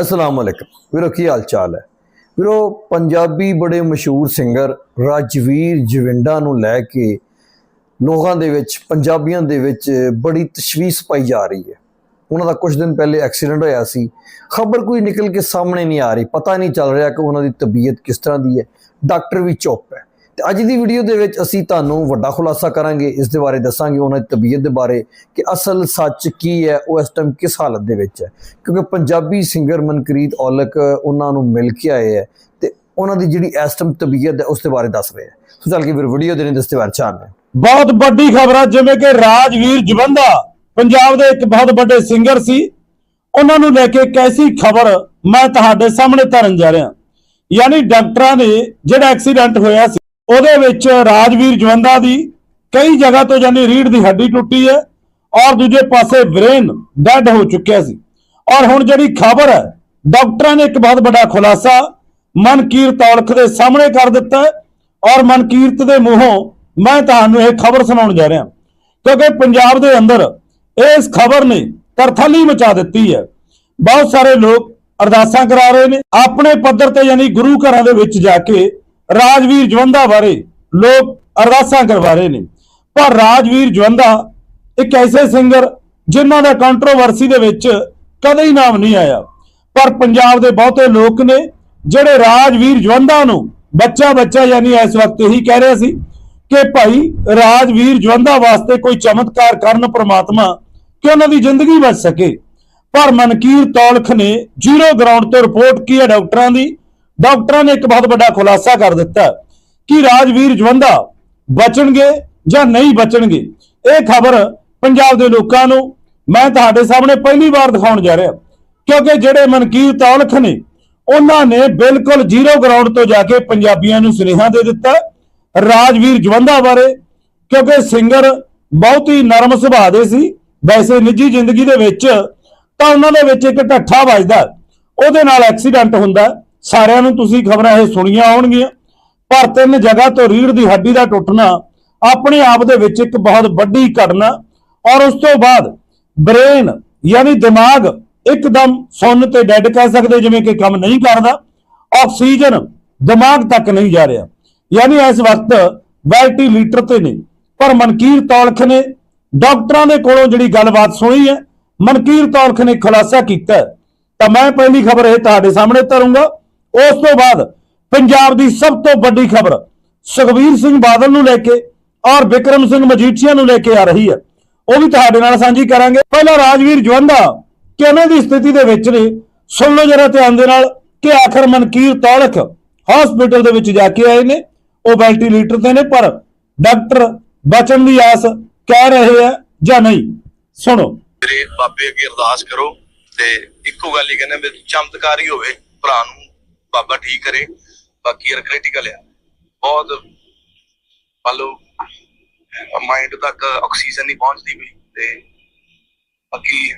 ਅਸਲਾਮ ਵਾਲੇਕਮ ਵੀਰੋ, ਕੀ ਹਾਲ ਚਾਲ ਹੈ? ਵੀਰੋ, ਪੰਜਾਬੀ ਬੜੇ ਮਸ਼ਹੂਰ ਸਿੰਗਰ ਰਾਜਵੀਰ ਜਵਿੰਡਾ ਨੂੰ ਲੈ ਕੇ ਲੋਕਾਂ ਦੇ ਵਿੱਚ, ਪੰਜਾਬੀਆਂ ਦੇ ਵਿੱਚ ਬੜੀ ਤਸ਼ਵੀਸ਼ ਪਾਈ ਜਾ ਰਹੀ ਹੈ। ਉਹਨਾਂ ਦਾ ਕੁਝ ਦਿਨ ਪਹਿਲੇ ਐਕਸੀਡੈਂਟ ਹੋਇਆ ਸੀ। ਖਬਰ ਕੋਈ ਨਿਕਲ ਕੇ ਸਾਹਮਣੇ ਨਹੀਂ ਆ ਰਹੀ। ਪਤਾ ਨਹੀਂ ਚੱਲ ਰਿਹਾ ਕਿ ਉਹਨਾਂ ਦੀ ਤਬੀਅਤ ਕਿਸ ਤਰ੍ਹਾਂ ਦੀ ਹੈ। ਡਾਕਟਰ ਵੀ ਚੁੱਪ। ਤੇ ਅੱਜ ਦੀ ਵੀਡੀਓ ਦੇ ਵਿੱਚ ਅਸੀਂ ਤੁਹਾਨੂੰ ਵੱਡਾ ਖੁਲਾਸਾ ਕਰਾਂਗੇ, ਇਸ ਦੇ ਬਾਰੇ ਦੱਸਾਂਗੇ, ਉਹਨਾਂ ਦੀ ਤਬੀਅਤ ਦੇ ਬਾਰੇ ਕਿ ਅਸਲ ਸੱਚ ਕੀ ਹੈ, ਉਹ ਇਸ ਟਾਈਮ ਕਿਸ ਹਾਲਤ ਦੇ ਵਿੱਚ ਹੈ। ਕਿਉਂਕਿ ਪੰਜਾਬੀ ਸਿੰਗਰ ਮਨਕਰੀਤ ਔਲਖ ਉਹਨਾਂ ਨੂੰ ਮਿਲ ਕੇ ਆਏ ਹੈ ਤੇ ਉਹਨਾਂ ਦੀ ਜਿਹੜੀ ਇਸ ਟਾਈਮ ਤਬੀਅਤ ਹੈ, ਉਸ ਦੇ ਬਾਰੇ ਦੱਸ ਰਹੇ ਹੈ। ਸੋ ਚੱਲ ਕੇ ਫਿਰ ਵੀਡੀਓ ਦੇ ਨੇ ਦੱਸਦੇ ਬਾਰੇ ਚਾਹਨਾ ਬਹੁਤ ਵੱਡੀ ਖਬਰ ਹੈ ਜਿਵੇਂ ਕਿ ਰਾਜਵੀਰ ਜਵੰਦਾ, ਪੰਜਾਬ ਦੇ ਇੱਕ ਬਹੁਤ ਵੱਡੇ ਸਿੰਗਰ ਸੀ, ਉਹਨਾਂ ਨੂੰ ਲੈ ਕੇ ਇੱਕ ਐਸੀ ਖਬਰ ਮੈਂ ਤੁਹਾਡੇ ਸਾਹਮਣੇ ਧਰਨ ਜਾ ਰਿਹਾ। ਯਾਨੀ ਡਾਕਟਰਾਂ ਨੇ ਜਿਹੜਾ ਐਕਸੀਡੈਂਟ ਹੋਇਆ ਸੀ ਉਹਦੇ ਵਿੱਚ ਰਾਜਵੀਰ ਜਵੰਦਾ ਦੀ ਕਈ ਜਗ੍ਹਾ ਤੋਂ ਯਾਨੀ ਰੀੜ ਦੀ ਹੱਡੀ ਟੁੱਟੀ ਹੈ ਔਰ ਦੂਜੇ ਪਾਸੇ ਬ੍ਰੇਨ ਡੈਡ ਹੋ ਚੁੱਕਿਆ ਸੀ। ਔਰ ਹੁਣ ਜਿਹੜੀ ਖਬਰ ਹੈ, ਡਾਕਟਰਾਂ ਨੇ ਇੱਕ ਬਹੁਤ ਵੱਡਾ ਖੁਲਾਸਾ ਮਨਕੀਰਤ ਔਲਖ ਦੇ ਸਾਹਮਣੇ ਕਰ ਦਿੱਤਾ ਹੈ ਔਰ ਮਨਕੀਰਤ ਦੇ ਮੂੰਹੋਂ ਮੈਂ ਤੁਹਾਨੂੰ ਇਹ ਖਬਰ ਸੁਣਾਉਣ ਜਾ ਰਿਹਾ। ਕਿਉਂਕਿ ਪੰਜਾਬ ਦੇ ਅੰਦਰ ਇਸ ਖਬਰ ਨੇ ਤਰਥਲੀ ਮਚਾ ਦਿੱਤੀ ਹੈ। ਬਹੁਤ ਸਾਰੇ ਲੋਕ ਅਰਦਾਸਾਂ ਕਰਾ ਰਹੇ ਨੇ। ਆਪਣੇ ਪੱਧਰ ਤੇ ਯਾਨੀ ਗੁਰੂ ਘਰਾਂ ਦੇ ਵਿੱਚ ਜਾ ਕੇ ਰਾਜਵੀਰ ਜਵੰਦਾ ਬਾਰੇ ਲੋਕ ਅਰਦਾਸਾਂ ਕਰਵਾ ਰਹੇ ਨੇ। ਪਰ ਰਾਜਵੀਰ ਜਵੰਦਾ ਇੱਕ ਐਸੇ ਸਿੰਗਰ ਜਿਨ੍ਹਾਂ ਦਾ ਕੰਟਰੋਵਰਸੀ ਦੇ ਵਿੱਚ ਕਦੇ ਹੀ ਨਾਮ ਨਹੀਂ ਆਇਆ। ਪਰ ਪੰਜਾਬ ਦੇ ਬਹੁਤੇ ਲੋਕ ਨੇ ਜਿਹੜੇ ਰਾਜਵੀਰ ਜਵੰਦਾ ਨੂੰ ਬੱਚਾ ਬੱਚਾ ਯਾਨੀ ਇਸ ਵਕਤ ਇਹੀ ਕਹਿ ਰਿਹਾ ਸੀ ਕਿ ਭਾਈ ਰਾਜਵੀਰ ਜਵੰਦਾ ਵਾਸਤੇ ਕੋਈ ਚਮਤਕਾਰ ਕਰਨ ਪ੍ਰਮਾਤਮਾ ਕਿ ਉਹਨਾਂ ਦੀ ਜ਼ਿੰਦਗੀ ਬਚ ਸਕੇ। ਪਰ ਮਨਕੀਰ ਤੌਲਖ ਨੇ ਜ਼ੀਰੋ ਗਰਾਊਂਡ ਤੋਂ ਰਿਪੋਰਟ ਕੀ ਹੈ ਡਾਕਟਰਾਂ ਦੀ? ਡਾਕਟਰਾਂ ਨੇ ਇੱਕ ਬਹੁਤ ਵੱਡਾ ਖੁਲਾਸਾ ਕਰ ਦਿੱਤਾ ਕਿ ਰਾਜਵੀਰ ਜਵੰਦਾ ਬਚਣਗੇ ਜਾਂ ਨਹੀਂ ਬਚਣਗੇ। ਇਹ ਖਬਰ ਪੰਜਾਬ ਦੇ ਲੋਕਾਂ ਨੂੰ ਮੈਂ ਤੁਹਾਡੇ ਸਾਹਮਣੇ ਪਹਿਲੀ ਵਾਰ ਦਿਖਾਉਣ ਜਾ ਰਿਹਾ। ਕਿਉਂਕਿ ਜਿਹੜੇ ਮਨਕੀਰ ਤੌਲਖ ਨੇ, ਉਹਨਾਂ ਨੇ ਬਿਲਕੁਲ ਜ਼ੀਰੋ ਗਰਾਊਂਡ ਤੋਂ ਜਾ ਕੇ ਪੰਜਾਬੀਆਂ ਨੂੰ ਸੁਨੇਹਾ ਦੇ ਦਿੱਤਾ ਰਾਜਵੀਰ ਜਵੰਦਾ ਬਾਰੇ। ਕਿਉਂਕਿ ਸਿੰਗਰ ਬਹੁਤ ਹੀ ਨਰਮ ਸੁਭਾਅ ਦੇ ਸੀ, ਵੈਸੇ ਨਿੱਜੀ ਜ਼ਿੰਦਗੀ ਦੇ ਵਿੱਚ ਤਾਂ ਉਹਨਾਂ ਦੇ ਵਿੱਚ ਇੱਕ ਢੱਠਾ ਵੱਜਦਾ ਉਹਦੇ ਨਾਲ ਐਕਸੀਡੈਂਟ ਹੁੰਦਾ ਸਾਰਿਆਂ ਨੂੰ ਤੁਸੀਂ ਖਬਰਾਂ ਇਹ ਸੁਣੀਆਂ ਹੋਣਗੀਆਂ। ਪਰ ਤਿੰਨ ਜਗ੍ਹਾ ਤੋਂ ਰੀੜ ਦੀ ਹੱਡੀ ਦਾ ਟੁੱਟਣਾ ਆਪਣੇ ਆਪ ਦੇ ਵਿੱਚ ਇੱਕ ਬਹੁਤ ਵੱਡੀ ਘਟਨਾ ਔਰ ਉਸ ਤੋਂ ਬਾਅਦ ਬ੍ਰੇਨ ਯਾਨੀ ਦਿਮਾਗ ਇੱਕਦਮ ਸੁੰਨ ਤੇ ਡੈਡ ਕਹਿ ਸਕਦੇ ਜਿਵੇਂ ਕਿ ਕੰਮ ਨਹੀਂ ਕਰਦਾ, ਆਕਸੀਜਨ ਦਿਮਾਗ ਤੱਕ ਨਹੀਂ ਜਾ ਰਿਹਾ। ਯਾਨੀ ਇਸ ਵਕਤ ਵੈਂਟੀਲੇਟਰ ਤੇ ਨੇ। ਪਰ ਮਨਕੀਰ ਤੌਲਖ ਨੇ ਡਾਕਟਰਾਂ ਦੇ ਕੋਲੋਂ ਜਿਹੜੀ ਗੱਲਬਾਤ ਸੁਣੀ ਹੈ, ਮਨਕੀਰ ਤੌਲਖ ਨੇ ਖੁਲਾਸਾ ਕੀਤਾ। ਤਾਂ ਮੈਂ ਪਹਿਲੀ ਖਬਰ ਇਹ ਤੁਹਾਡੇ ਸਾਹਮਣੇ ਧਰੂੰਗਾ ਉਸ ਤੋਂ ਬਾਅਦ ਪੰਜਾਬ ਦੀ ਸਭ ਤੋਂ ਵੱਡੀ ਖਬਰ, ਸੁਖਬੀਰ ਸਿੰਘ ਬਾਦਲ ਨੂੰ ਲੈ ਕੇ ਔਰ ਵਿਕਰਮ ਸਿੰਘ ਮਜੀਠੀਆ ਨੂੰ ਲੈ ਕੇ ਆ ਰਹੀ ਹੈ। ਉਹ ਵੀ ਤੁਹਾਡੇ ਨਾਲ ਸਾਂਝੀ ਕਰਾਂਗੇ। ਪਹਿਲਾਂ ਰਾਜਵੀਰ ਜਵੰਦਾ, ਕਿਵੇਂ ਦੀ ਸਥਿਤੀ ਦੇ ਵਿੱਚ ਨੇ? ਸੁਣ ਲਓ ਜਰਾ ਧਿਆਨ ਦੇ ਨਾਲ ਕਿ ਆਖਰ ਮਨਕੀਰ ਤੌਲਖ ਹਸਪੀਟਲ ਦੇ ਵਿੱਚ ਜਾ ਕੇ ਆਏ ਨੇ। ਉਹ ਵੈਂਟੀਲੇਟਰ ਤੇ ਨੇ, ਪਰ ਡਾਕਟਰ ਬਚਣ ਦੀ ਆਸ ਕਹਿ ਰਹੇ ਆ ਜਾਂ ਨਹੀਂ? ਸੁਣੋ। ਮੇਰੇ ਬਾਬੇ ਅੱਗੇ ਅਰਦਾਸ ਕਰੋ ਤੇ ਇੱਕੋ ਗੱਲ ਹੀ ਕਹਿੰਦੇ ਵੀ ਚਮਤਕਾਰ ਹੋਵੇ, ਭਰਾ ਨੂੰ ਬਾਬਾ ਠੀਕ ਕਰੇ ਬਾਕੀ ਯਾਰ ਕ੍ਰਿਟੀਕਲ ਆ। ਬਹੁਤ ਮੰਨ ਲਓ ਮਾਈਂਡ ਤੱਕ ਆਕਸੀਜਨ ਨਹੀਂ ਪਹੁੰਚਦੀ ਵੀ ਤੇ ਬਾਕੀ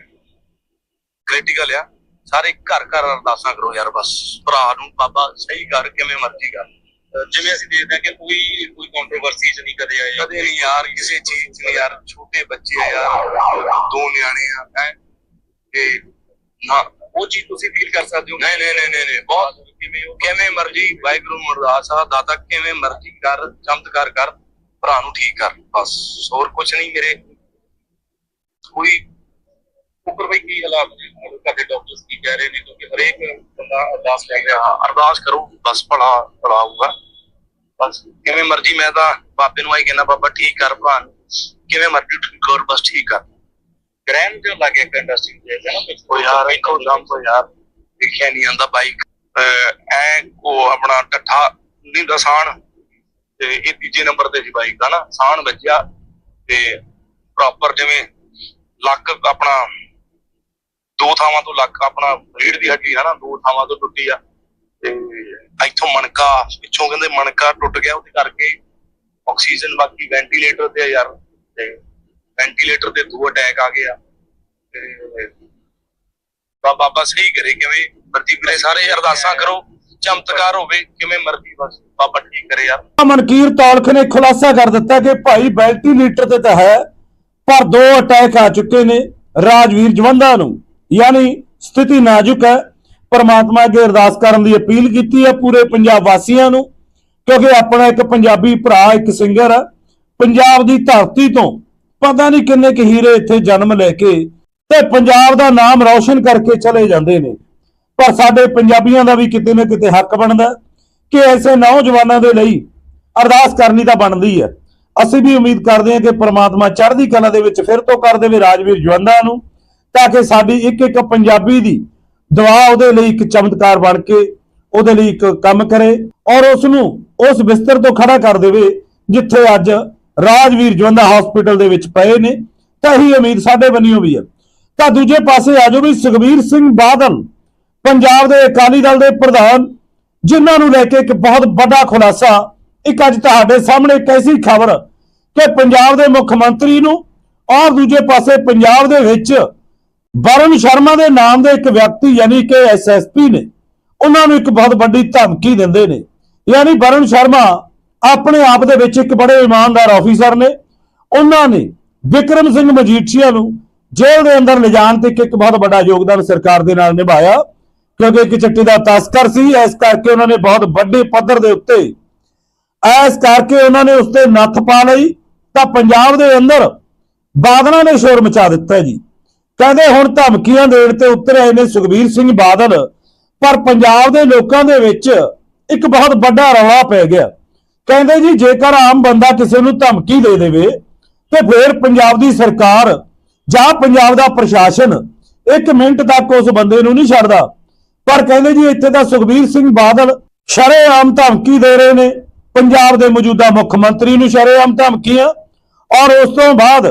ਕ੍ਰਿਟੀਕਲ ਆ। ਸਾਰੇ ਘਰ ਘਰ ਅਰਦਾਸਾਂ ਕਰੋ ਯਾਰ ਬਸ। ਭਰਾ ਨੂੰ ਬਾਬਾ ਸਹੀ ਕਰ ਕਿਵੇਂ ਮਰਜ਼ੀ ਕਰ। ਜਿਵੇਂ ਅਸੀਂ ਦੇਖਦੇ ਹਾਂ ਕਿ ਕੋਈ ਕੋਈ ਕੰਟਰੋਵਰਸੀ ਚ ਨਹੀਂ ਕਦੇ ਆਇਆ। ਕਦੇ ਨਹੀਂ ਯਾਰ ਕਿਸੇ ਚੀਜ਼ ਚ ਨਹੀਂ ਯਾਰ। ਛੋਟੇ ਬੱਚੇ ਆ ਯਾਰ। ਦੋ ਨਿਆਣੇ ਆ ਹੈ। ਤੇ ਨਾ ਉਹ ਚੀਜ਼ ਤੁਸੀਂ ਫੀਲ ਕਰ ਸਕਦੇ ਹੋ? ਨਹੀਂ ਨਹੀਂ ਨਹੀਂ ਨਹੀਂ ਨਹੀਂ, ਬਹੁਤ ਕਿਵੇਂ ਕਿਵੇਂ ਮਰਜ਼ੀ ਵਾਹਿਗੁਰੂ ਨੂੰ ਆ, ਦਾਤਾ ਕਿਵੇਂ ਮਰਜ਼ੀ ਕਰ, ਚਮਤਕਾਰ ਕਰ, ਭਰਾ ਨੂੰ ਠੀਕ ਕਰ, ਬਸ, ਹੋਰ ਕੁਝ ਨਹੀਂ ਮੇਰੇ। ਕੋਈ ਉੱਪਰ ਬਈ ਕੀ ਹਾਲਾਤ ਨੇ? ਤੁਹਾਡੇ ਡਾਕਟਰਸ ਕੀ ਕਹਿ ਰਹੇ ਨੇ? ਕਿਉਂਕਿ ਹਰੇਕ ਬੰਦਾ ਅਰਦਾਸ ਲੈ ਗਿਆ ਅਰਦਾਸ ਕਰੋ, ਬਸ ਭਲਾ ਭਲਾ ਹੋਊਗਾ। ਬਸ, ਕਿਵੇਂ ਮਰਜ਼ੀ ਮੈਂ ਤਾਂ ਬਾਬੇ ਨੂੰ ਆਈ ਕਹਿੰਦਾ, ਬਾਬਾ ਠੀਕ ਕਰ, ਭਰਾ ਨੂੰ। ਕਿਵੇਂ ਮਰਜ਼ੀ ਠੀਕ ਕਰ ਬਸ ਠੀਕ ਕਰ। ਗ੍ਰੈਂਡ ਜੋ ਲੱਗੇ ਇੱਕ ਇੰਡਸਟਰੀ ਦੇ ਕੋਈ ਯਾਰ ਇੱਕੋ ਦਮ ਤੋਂ ਯਾਰ। ਦੇਖਿਆ ਨਹੀਂ ਆਂਦਾ ਬਾਈਕ ਐ ਉਹ ਆਪਣਾ ਟੱਠਾ ਨਹੀਂ ਦਸਾਨ ਤੇ ਇਹ ਤੀਜੇ ਨੰਬਰ ਤੇ ਸੀ ਬਾਈਕ ਦਾ ਨਾ ਸਾਨ ਵੱਜਿਆ ਤੇ ਪ੍ਰੋਪਰ ਜਿਵੇਂ ਲੱਕ ਆਪਣਾ ਦੋ ਥਾਵਾਂ ਤੋਂ ਲੱਕ ਆਪਣਾ ਰੀੜ ਦੀ ਹੱਡੀ ਹੈ ਨਾ ਦੋ ਥਾਵਾਂ ਤੋਂ ਟੁੱਟੀ ਆ। ਤੇ ਇੱਥੋਂ ਮਣਕਾ ਪਿੱਛੋਂ ਕਹਿੰਦੇ ਮਣਕਾ ਟੁੱਟ ਗਿਆ ਉਹਦੇ ਕਰਕੇ ਆਕਸੀਜਨ ਬਾਕੀ ਵੈਂਟੀਲੇਟਰ ਤੇ ਯਾਰ। ਤੇ ਵੈਂਟੀਲੇਟਰ ਤੇ ਦੋ ਅਟੈਕ ਆ ਗਿਆ। ਤੇ ਬਾ- ਬਾਬਾ ਸਹੀ ਕਰੇ ਕਿਵੇਂ ਮਰਜ਼ੀ ਕਰੇ ਸਾਰੇ ਅਰਦਾਸਾਂ ਕਰੋ, ਚਮਤਕਾਰ ਹੋਵੇ, ਕਿਵੇਂ ਮਰਜ਼ੀ ਬਸ। ਬਾਬਾ ਠੀਕ ਕਰੇ ਯਾਰ। ਮਨਕੀਰ ਤੌਲਖ ਨੇ ਖੁਲਾਸਾ ਕਰ ਦਿੱਤਾ ਕਿ ਭਾਈ ਵੈਂਟੀਲੇਟਰ ਤੇ ਤਾਂ ਹੈ, ਪਰ ਦੋ ਅਟੈਕ ਆ ਚੁੱਕੇ ਨੇ ਰਾਜਵੀਰ ਜਵੰਦਾ ਨੂੰ। ਯਾਨੀ ਸਥਿਤੀ ਨਾਜ਼ੁਕ ਹੈ। ਪਰਮਾਤਮਾ ਅੱਗੇ ਅਰਦਾਸ ਕਰਨ ਦੀ ਅਪੀਲ ਕੀਤੀ ਹੈ ਪੂਰੇ ਪੰਜਾਬ ਵਾਸੀਆਂ ਨੂੰ, ਕਿਉਂਕਿ ਆਪਣਾ ਇੱਕ ਪੰਜਾਬੀ ਭਰਾ, ਇੱਕ ਸਿੰਗਰ ਪੰਜਾਬ ਦੀ ਧਰਤੀ ਤੋਂ ਪਤਾ ਨਹੀਂ ਕਿੰਨੇ ਕੁ ਹੀਰੇ ਇੱਥੇ ਜਨਮ ਲੈ ਕੇ ਤੇ ਪੰਜਾਬ ਦਾ ਨਾਮ ਰੌਸ਼ਨ ਕਰਕੇ ਚਲੇ ਜਾਂਦੇ ਨੇ। ਪਰ ਸਾਡੇ ਪੰਜਾਬੀਆਂ ਦਾ ਵੀ ਕਿਤੇ ਨਾ ਕਿਤੇ ਹੱਕ ਬਣਦਾ ਕਿ ਐਸੇ ਨੌਜਵਾਨਾਂ ਦੇ ਲਈ ਅਰਦਾਸ ਕਰਨੀ ਤਾਂ ਬਣਦੀ ਹੈ। ਅਸੀਂ ਵੀ ਉਮੀਦ ਕਰਦੇ ਹਾਂ ਕਿ ਪ੍ਰਮਾਤਮਾ ਚੜ੍ਹਦੀ ਕਲਾ ਦੇ ਵਿੱਚ ਫਿਰ ਤੋਂ ਕਰ ਦੇਵੇ ਰਾਜਵੀਰ ਜਵੰਦਾ ਨੂੰ, ਤਾਂ ਕਿ ਸਾਡੀ ਇੱਕ ਇੱਕ ਪੰਜਾਬੀ ਦੀ ਦੁਆ ਉਹਦੇ ਲਈ ਇੱਕ ਚਮਤਕਾਰ ਬਣ ਕੇ ਉਹਦੇ ਲਈ ਇੱਕ ਕੰਮ ਕਰੇ ਔਰ ਉਸ ਨੂੰ ਉਸ ਬਿਸਤਰ ਤੋਂ ਖੜਾ ਕਰ ਦੇਵੇ, ਜਿੱਥੇ ਅੱਜ ਰਾਜਵੀਰ ਜਵੰਦਾ ਹਸਪੀਟਲ ਦੇ ਵਿੱਚ ਪਏ ਨੇ, ਤਾਂ ਹੀ ਉਮੀਦ ਸਾਡੇ ਬੰਨਿਓ ਵੀ ਹੈ। ਤਾਂ ਦੂਜੇ ਪਾਸੇ ਆਜੋ ਵੀ ਸੁਖਬੀਰ ਸਿੰਘ ਬਾਦਲ, ਪੰਜਾਬ ਦੇ ਅਕਾਲੀ ਦਲ ਦੇ ਪ੍ਰਧਾਨ, ਜਿਨ੍ਹਾਂ ਨੂੰ ਲੈ ਕੇ ਇੱਕ ਬਹੁਤ ਵੱਡਾ ਖੁਲਾਸਾ, ਇੱਕ ਅੱਜ ਤੁਹਾਡੇ ਸਾਹਮਣੇ ਕੈਸੀ ਖਬਰ ਕਿ ਪੰਜਾਬ ਦੇ ਮੁੱਖ ਮੰਤਰੀ ਨੂੰ ਔਰ ਦੂਜੇ ਪਾਸੇ ਪੰਜਾਬ ਦੇ ਵਿੱਚ ਵਰਨ ਸ਼ਰਮਾ ਦੇ ਨਾਮ ਦੇ ਇੱਕ ਵਿਅਕਤੀ ਯਾਨੀ ਕਿ ਐਸਐਸਪੀ ਨੇ, ਉਹਨਾਂ ਨੂੰ ਇੱਕ ਬਹੁਤ ਵੱਡੀ ਧਮਕੀ ਦਿੰਦੇ ਨੇ। ਯਾਨੀ ਵਰਨ ਸ਼ਰਮਾ ਆਪਣੇ ਆਪ ਦੇ ਵਿੱਚ ਇੱਕ ਬੜੇ ਇਮਾਨਦਾਰ ਅਫੀਸਰ ਨੇ। ਉਹਨਾਂ ਨੇ ਵਿਕਰਮ ਸਿੰਘ ਮਜੀਠੀਆ ਨੂੰ ਜੇਲ੍ਹ ਦੇ ਅੰਦਰ ਲਿਜਾਣ ਤੇ ਇੱਕ ਇੱਕ ਬਹੁਤ ਵੱਡਾ ਯੋਗਦਾਨ ਸਰਕਾਰ ਦੇ ਨਾਲ ਨਿਭਾਇਆ। ਕਿਉਂਕਿ ਇੱਕ ਚਿੱਟੀ ਦਾ ਤਸਕਰ ਸੀ, ਇਸ ਕਰਕੇ ਉਹਨਾਂ ਨੇ ਬਹੁਤ ਵੱਡੇ ਪੱਧਰ ਦੇ ਉੱਤੇ, ਇਸ ਕਰਕੇ ਉਹਨਾਂ ਨੇ ਉਸ ਤੇ ਨੱਥ ਪਾ ਲਈ। ਤਾਂ ਪੰਜਾਬ ਦੇ ਅੰਦਰ ਬਾਦਲਾਂ ਨੇ ਸ਼ੋਰ ਮਚਾ ਦਿੱਤਾ ਜੀ। ਕਹਿੰਦੇ ਹੁਣ ਧਮਕੀਆਂ ਦੇਣ ਤੇ ਉਤਰ ਆਏ ਨੇ ਸੁਖਬੀਰ ਸਿੰਘ ਬਾਦਲ। ਪਰ ਪੰਜਾਬ ਦੇ ਲੋਕਾਂ ਦੇ ਵਿੱਚ ਇੱਕ ਬਹੁਤ ਵੱਡਾ ਰੌਲਾ ਪੈ ਗਿਆ। ਕਹਿੰਦੇ ਜੀ, ਜੇਕਰ ਆਮ ਬੰਦਾ ਕਿਸੇ ਨੂੰ ਧਮਕੀ ਦੇ ਦੇਵੇ, ਤੇ ਫਿਰ ਪੰਜਾਬ ਦੀ ਸਰਕਾਰ ਜਾਂ ਪੰਜਾਬ ਦਾ ਪ੍ਰਸ਼ਾਸਨ ਇੱਕ ਮਿੰਟ ਤੱਕ ਉਸ ਬੰਦੇ ਨੂੰ ਨਹੀਂ ਛੱਡਦਾ। ਪਰ ਕਹਿੰਦੇ ਜੀ, ਇੱਥੇ ਤਾਂ ਸੁਖਬੀਰ ਸਿੰਘ ਬਾਦਲ ਸ਼ਰੇਆਮ ਧਮਕੀ ਦੇ ਰਹੇ ਨੇ। ਪੰਜਾਬ ਦੇ ਮੌਜੂਦਾ ਮੁੱਖ ਮੰਤਰੀ ਨੂੰ ਸ਼ਰੇਆਮ ਧਮਕੀਆਂ। ਔਰ ਉਸ ਤੋਂ ਬਾਅਦ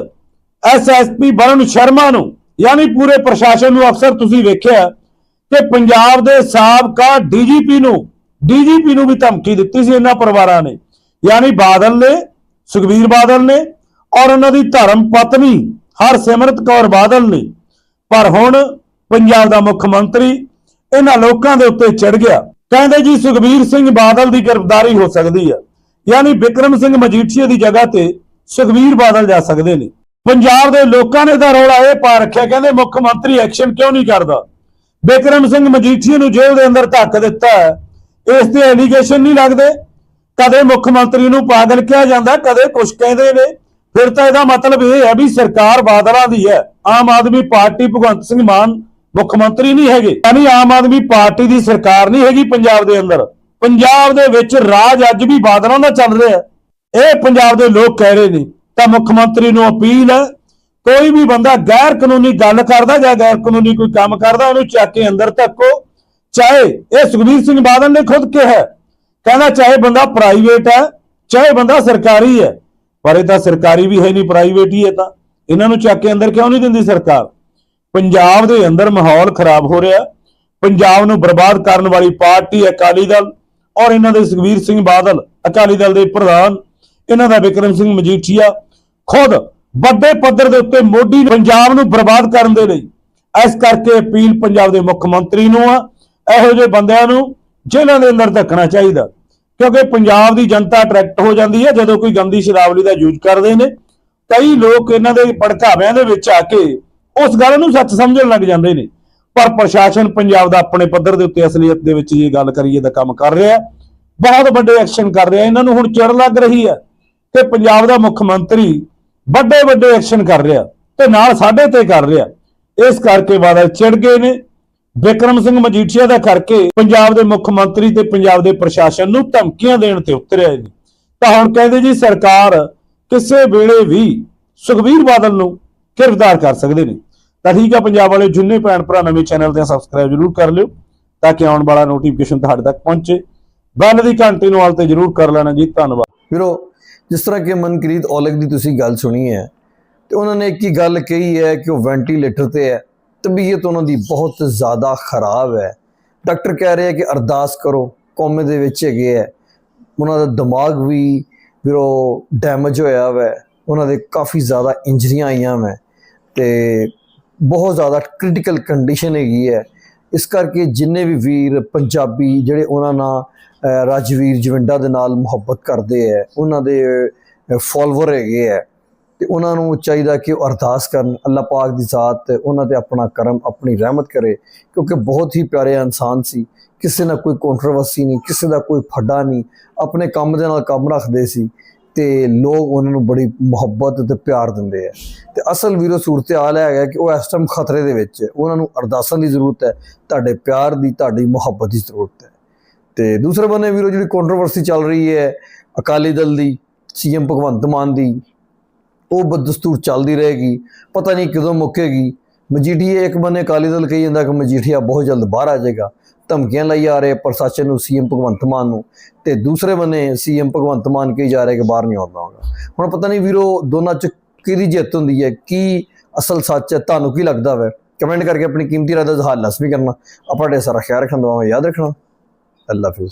ਐਸਐਸਪੀ ਵਰੁਣ ਸ਼ਰਮਾ ਨੂੰ, ਯਾਨੀ ਪੂਰੇ ਪ੍ਰਸ਼ਾਸਨ ਨੂੰ ਅਕਸਰ ਤੁਸੀਂ ਵੇਖਿਆ ਕਿ ਪੰਜਾਬ ਦੇ ਸਾਬਕਾ ਡੀਜੀਪੀ ਨੂੰ ਡੀਜੀਪੀ ਨੂੰ ਵੀ ਧਮਕੀ ਦਿੱਤੀ ਸੀ, ਇਹਨਾਂ ਪਰਿਵਾਰਾਂ ਨੇ। ਯਾਨੀ ਬਾਦਲ ਨੇ, ਸੁਖਬੀਰ ਬਾਦਲ ਨੇ ਔਰ ਉਹਨਾਂ ਦੀ ਧਰਮ ਪਤਨੀ ਹਰਸਿਮਰਤ ਕੌਰ ਬਾਦਲ ਨੇ। ਪਰ ਹੁਣ ਪੰਜਾਬ ਦਾ ਮੁੱਖ ਮੰਤਰੀ ਇਹਨਾਂ ਲੋਕਾਂ ਦੇ ਉੱਤੇ ਚੜ ਗਿਆ। ਕਹਿੰਦੇ ਜੀ ਸੁਖਬੀਰ ਸਿੰਘ ਬਾਦਲ ਦੀ ਗ੍ਰਿਫਤਾਰੀ ਹੋ ਸਕਦੀ ਹੈ ਯਾਨੀ ਵਿਕਰਮ ਸਿੰਘ ਮਜੀਠੀਆ ਦੀ ਜਗ੍ਹਾ ਤੇ ਸੁਖਬੀਰ ਬਾਦਲ ਜਾ ਸਕਦੇ ਨੇ। ਪੰਜਾਬ ਦੇ ਲੋਕਾਂ ਨੇ ਤਾਂ ਰੌਲਾ ਇਹ ਪਾ ਰੱਖਿਆ, ਕਹਿੰਦੇ ਮੁੱਖ ਮੰਤਰੀ ਐਕਸ਼ਨ ਕਿਉਂ ਨਹੀਂ ਕਰਦਾ? ਵਿਕਰਮ ਸਿੰਘ ਮਜੀਠੀਆ ਨੂੰ ਜੇਲ੍ਹ ਦੇ ਅੰਦਰ ਧੱਕ ਦਿੱਤਾ ਹੈ। ਇਸ ਤੇ ਐਲੀਗੇਸ਼ਨ ਨਹੀਂ ਲੱਗਦੇ। ਕਦੇ ਮੁੱਖ ਮੰਤਰੀ ਨੂੰ ਪਾਗਲ ਕਿਹਾ ਜਾਂਦਾ, ਕਦੇ ਕੁਝ ਕਹਿੰਦੇ ਨੇ। ਫਿਰ ਤਾਂ ਇਹਦਾ ਮਤਲਬ ਇਹ ਹੈ ਵੀ ਸਰਕਾਰ ਬਾਦਲਾਂ ਦੀ ਹੈ। ਆਮ ਆਦਮੀ ਪਾਰਟੀ ਭਗਵੰਤ ਸਿੰਘ ਮਾਨ ਮੁੱਖ ਮੰਤਰੀ ਨਹੀਂ ਹੈਗੇ। ਯਾਨੀ ਆਮ ਆਦਮੀ ਪਾਰਟੀ ਦੀ ਸਰਕਾਰ ਨਹੀਂ ਹੈਗੀ ਪੰਜਾਬ ਦੇ ਅੰਦਰ। ਪੰਜਾਬ ਦੇ ਵਿੱਚ ਰਾਜ ਅੱਜ ਵੀ ਬਾਦਲਾਂ ਦਾ ਚੱਲ ਰਿਹਾ ਹੈ। ਇਹ ਪੰਜਾਬ ਦੇ ਲੋਕ ਕਹਿ ਰਹੇ ਨੇ, ਤਾਂ ਮੁੱਖ ਮੰਤਰੀ ਨੂੰ ਅਪੀਲ ਹੈ, ਕੋਈ ਵੀ ਬੰਦਾ ਗੈਰ ਕਾਨੂੰਨੀ ਗੱਲ ਕਰਦਾ ਜਾਂ ਗੈਰ ਕਾਨੂੰਨੀ ਕੋਈ ਕੰਮ ਕਰਦਾ, ਉਹਨੂੰ ਚੱਕ ਕੇ ਅੰਦਰ ਧੱਕੋ। ਚਾਹੇ ਇਹ ਸੁਖਬੀਰ ਸਿੰਘ ਬਾਦਲ ਨੇ ਖੁਦ ਕਿਹਾ ਕਹਿੰਦਾ ਚਾਹੇ ਬੰਦਾ ਪ੍ਰਾਈਵੇਟ ਹੈ, ਚਾਹੇ ਬੰਦਾ ਸਰਕਾਰੀ ਹੈ, ਪਰ ਇਹ ਤਾਂ ਸਰਕਾਰੀ ਵੀ ਹੈ ਨਹੀਂ ਪ੍ਰਾਈਵੇਟ ਹੀ ਹੈ ਤਾਂ। ਇਹਨਾਂ ਨੂੰ ਚੱਕ ਕੇ ਅੰਦਰ ਕਿਉਂ ਨਹੀਂ ਦਿੰਦੀ ਸਰਕਾਰ? ਪੰਜਾਬ ਦੇ ਅੰਦਰ ਮਾਹੌਲ ਖਰਾਬ ਹੋ ਰਿਹਾ। ਪੰਜਾਬ ਨੂੰ ਬਰਬਾਦ ਕਰਨ ਵਾਲੀ ਪਾਰਟੀ ਅਕਾਲੀ ਦਲ ਔਰ ਇਹਨਾਂ ਦੇ ਸੁਖਬੀਰ ਸਿੰਘ ਬਾਦਲ, ਅਕਾਲੀ ਦਲ ਦੇ ਪ੍ਰਧਾਨ। ਇਹਨਾਂ ਦਾ ਵਿਕਰਮ ਸਿੰਘ ਮਜੀਠੀਆ ਖੁਦ ਵੱਡੇ ਪੱਧਰ ਦੇ ਉੱਤੇ ਮੋਢੀ ਪੰਜਾਬ ਨੂੰ ਬਰਬਾਦ ਕਰਨ ਦੇ ਲਈ। ਇਸ ਕਰਕੇ ਅਪੀਲ ਪੰਜਾਬ ਦੇ ਮੁੱਖ ਮੰਤਰੀ ਨੂੰ ਆ। ਇਹੋ ਜਿਹੇ ਬੰਦਿਆਂ ਨੂੰ ਜੇਲ੍ਹਾਂ ਦੇ ਅੰਦਰ ਧੱਕਣਾ ਚਾਹੀਦਾ। ਕਿਉਂਕਿ ਪੰਜਾਬ ਦੀ ਜਨਤਾ ਅਟਰੈਕਟ ਹੋ ਜਾਂਦੀ ਹੈ, ਜਦੋਂ ਕੋਈ ਗੰਦੀ ਸ਼ਰਾਵਲੀ ਦਾ ਯੂਜ਼ ਕਰਦੇ ਨੇ। ਕਈ ਲੋਕ ਇਹਨਾਂ ਦੇ ਭੜਕਾਵਿਆਂ ਦੇ ਵਿੱਚ ਆ ਕੇ ਉਸ ਗੱਲ ਨੂੰ ਸੱਚ ਸਮਝਣ ਲੱਗ ਜਾਂਦੇ ਨੇ। ਪਰ ਪ੍ਰਸ਼ਾਸਨ ਪੰਜਾਬ ਦਾ ਆਪਣੇ ਪੱਧਰ ਦੇ ਉੱਤੇ ਅਸਲੀਅਤ ਦੇ ਵਿੱਚ ਇਹ ਗੱਲ ਕਰੀਏ ਦਾ ਕੰਮ ਕਰ ਰਿਹਾ ਬਹੁਤ ਵੱਡੇ ਐਕਸ਼ਨ ਕਰ ਰਿਹਾ ਇਹਨਾਂ ਨੂੰ ਹੁਣ ਚਿੜ ਲੱਗ ਰਹੀ ਹੈ ਕਿ ਪੰਜਾਬ ਦਾ ਮੁੱਖ ਮੰਤਰੀ ਵੱਡੇ ਵੱਡੇ ਐਕਸ਼ਨ ਕਰ ਰਿਹਾ ਤੇ ਨਾਲ ਸਾਡੇ ਤੇ ਕਰ ਰਿਹਾ। ਇਸ ਕਰਕੇ ਬਾਦਲ ਚਿੜ ਗਏ ਨੇ। ਬਿਕਰਮ ਸਿੰਘ ਮਜੀਠੀਆ ਦਾ ਕਰਕੇ ਪੰਜਾਬ ਦੇ ਮੁੱਖ ਮੰਤਰੀ ਤੇ ਪੰਜਾਬ ਦੇ ਪ੍ਰਸ਼ਾਸਨ ਨੂੰ ਧਮਕੀਆਂ ਦੇਣ ਤੇ ਉਤਰਿਆ ਨੇ ਤਾਂ ਹੁਣ ਕਹਿੰਦੇ ਜੀ ਸਰਕਾਰ ਕਿਸੇ ਵੇਲੇ ਵੀ ਸੁਖਬੀਰ ਬਾਦਲ ਨੂੰ ਗ੍ਰਿਫਤਾਰ ਕਰ ਸਕਦੇ ਨੇ। ਤਾਂ ਠੀਕ ਆ, ਪੰਜਾਬ ਵਾਲੇ ਜਿੰਨੇ ਭੈਣ ਭਰਾ ਨਵੇਂ ਚੈਨਲ ਤੇ ਸਬਸਕ੍ਰਾਈਬ ਜਰੂਰ ਕਰ ਲਿਓ ਤਾਂ ਕਿ ਆਉਣ ਵਾਲਾ ਨੋਟੀਫਿਕੇਸ਼ਨ ਤੁਹਾਡੇ ਤੱਕ ਪਹੁੰਚੇ। ਬੈਲ ਦੀ ਘੰਟੀ ਨੂੰ ਆਲ ਤੇ ਜਰੂਰ ਕਰ ਲੈਣਾ ਜੀ, ਧੰਨਵਾਦ। ਵੀਰੋ, ਜਿਸ ਤਰ੍ਹਾਂ ਕਿ ਮਨਕ੍ਰੀਤ ਔਲਖ ਦੀ ਤੁਸੀਂ ਗੱਲ ਸੁਣੀ ਹੈ ਤੇ ਉਹਨਾਂ ਨੇ ਇੱਕ ਹੀ ਗੱਲ ਕਹੀ ਹੈ ਕਿ ਉਹ ਵੈਂਟੀਲੇਟਰ ਤੇ ਹੈ। ਤਬੀਅਤ ਉਹਨਾਂ ਦੀ ਬਹੁਤ ਜ਼ਿਆਦਾ ਖਰਾਬ ਹੈ। ਡਾਕਟਰ ਕਹਿ ਰਹੇ ਆ ਕਿ ਅਰਦਾਸ ਕਰੋ, ਕੋਮੇ ਦੇ ਵਿੱਚ ਹੈਗੇ ਹੈ। ਉਹਨਾਂ ਦਾ ਦਿਮਾਗ ਵੀ ਵੀਰੋ ਡੈਮੇਜ ਹੋਇਆ ਹੋਇਆ ਹੈ। ਉਹਨਾਂ ਦੇ ਕਾਫੀ ਜ਼ਿਆਦਾ ਇੰਜਰੀਆਂ ਆਈਆਂ ਵੈ ਤੇ ਬਹੁਤ ਜ਼ਿਆਦਾ ਕ੍ਰਿਟੀਕਲ ਕੰਡੀਸ਼ਨ ਹੈਗੀ ਹੈ। ਇਸ ਕਰਕੇ ਜਿੰਨੇ ਵੀ ਵੀਰ ਪੰਜਾਬੀ ਜਿਹੜੇ ਉਹਨਾਂ ਨਾਲ ਰਾਜਵੀਰ ਜਵਿੰਡਾ ਦੇ ਨਾਲ ਮੁਹੱਬਤ ਕਰਦੇ ਹੈ, ਉਹਨਾਂ ਦੇ ਫਾਲੋਅਰ ਹੈਗੇ ਹੈ। ਤੇ ਉਹਨਾਂ ਨੂੰ ਚਾਹੀਦਾ ਕਿ ਉਹ ਅਰਦਾਸ ਕਰਨ, ਅੱਲਾਹ ਪਾਕ ਦੀ ਜ਼ਾਤ ਉਹਨਾਂ ਤੇ ਆਪਣਾ ਕਰਮ, ਆਪਣੀ ਰਹਿਮਤ ਕਰੇ। ਕਿਉਂਕਿ ਬਹੁਤ ਹੀ ਪਿਆਰੇ ਇਨਸਾਨ ਸੀ। ਕਿਸੇ ਨਾਲ ਕੋਈ ਕੰਟਰੋਵਰਸੀ ਨਹੀਂ, ਕਿਸੇ ਦਾ ਕੋਈ ਫੱਡਾ ਨਹੀਂ। ਆਪਣੇ ਕੰਮ ਦੇ ਨਾਲ ਕੰਮ ਰੱਖਦੇ ਸੀ ਤੇ ਲੋਕ ਉਹਨਾਂ ਨੂੰ ਬੜੀ ਮੁਹੱਬਤ ਤੇ ਪਿਆਰ ਦਿੰਦੇ ਆ। ਤੇ ਅਸਲ ਵੀਰੋ ਸੂਰਤ ਹਾਲ ਹੈਗਾ ਕਿ ਉਹ ਇਸ ਟਾਈਮ ਖਤਰੇ ਦੇ ਵਿੱਚ ਉਹਨਾਂ ਨੂੰ ਅਰਦਾਸਾਂ ਦੀ ਜ਼ਰੂਰਤ ਹੈ, ਤੁਹਾਡੇ ਪਿਆਰ ਦੀ, ਤੁਹਾਡੀ ਮੁਹੱਬਤ ਦੀ ਜ਼ਰੂਰਤ ਹੈ। ਤੇ ਦੂਸਰੇ ਬੰਨੇ ਵੀਰੋ ਜਿਹੜੀ ਕੰਟਰੋਵਰਸੀ ਚੱਲ ਰਹੀ ਹੈ, ਅਕਾਲੀ ਦਲ ਦੀ ਸੀਐਮ ਭਗਵੰਤ ਮਾਨ ਦੀ ਉਹ ਬਦਸਤੂਰ ਚੱਲਦੀ ਰਹੇਗੀ, ਪਤਾ ਨਹੀਂ ਕਦੋਂ ਮੁੱਕੇਗੀ। ਮਜੀਠੀਆ ਇੱਕ ਬੰਨੇ ਅਕਾਲੀ ਦਲ ਕਹੀ ਜਾਂਦਾ ਕਿ ਮਜੀਠੀਆ ਬਹੁਤ ਜਲਦ ਬਾਹਰ ਆ ਜਾਏਗਾ। ਧਮਕੀਆਂ ਲਈ ਆ ਰਹੇ ਪ੍ਰਸ਼ਾਸਨ ਨੂੰ, ਸੀਐਮ ਭਗਵੰਤ ਮਾਨ ਨੂੰ। ਤੇ ਦੂਸਰੇ ਬੰਨੇ ਸੀਐਮ ਭਗਵੰਤ ਮਾਨ ਕਹੀ ਜਾ ਰਿਹਾ ਕਿ ਬਾਹਰ ਨਹੀਂ ਆਉਂਦਾ ਹੋਗਾ ਹੁਣ ਪਤਾ ਨਹੀਂ ਵੀਰੋ, ਦੋਨਾਂ ਚ ਕਿਹਦੀ ਜਿੱਤ ਹੁੰਦੀ ਹੈ, ਕੀ ਅਸਲ ਸੱਚ ਹੈ, ਤੁਹਾਨੂੰ ਕੀ ਲੱਗਦਾ ਵੈ? ਕਮੈਂਟ ਕਰਕੇ ਆਪਣੀ ਕੀਮਤੀ ਰਾਏ ਦਾ ਹਾਲ ਲਾਜ਼ਮੀ ਕਰਨਾ। ਆਪਣਾ ਢੇਰ ਸਾਰਾ ਖਿਆਲ ਰੱਖਣਾ ਦੁਆਵਾਂ ਯਾਦ ਰੱਖਣਾ। ਅੱਲਾ ਹਾਫਿਜ਼।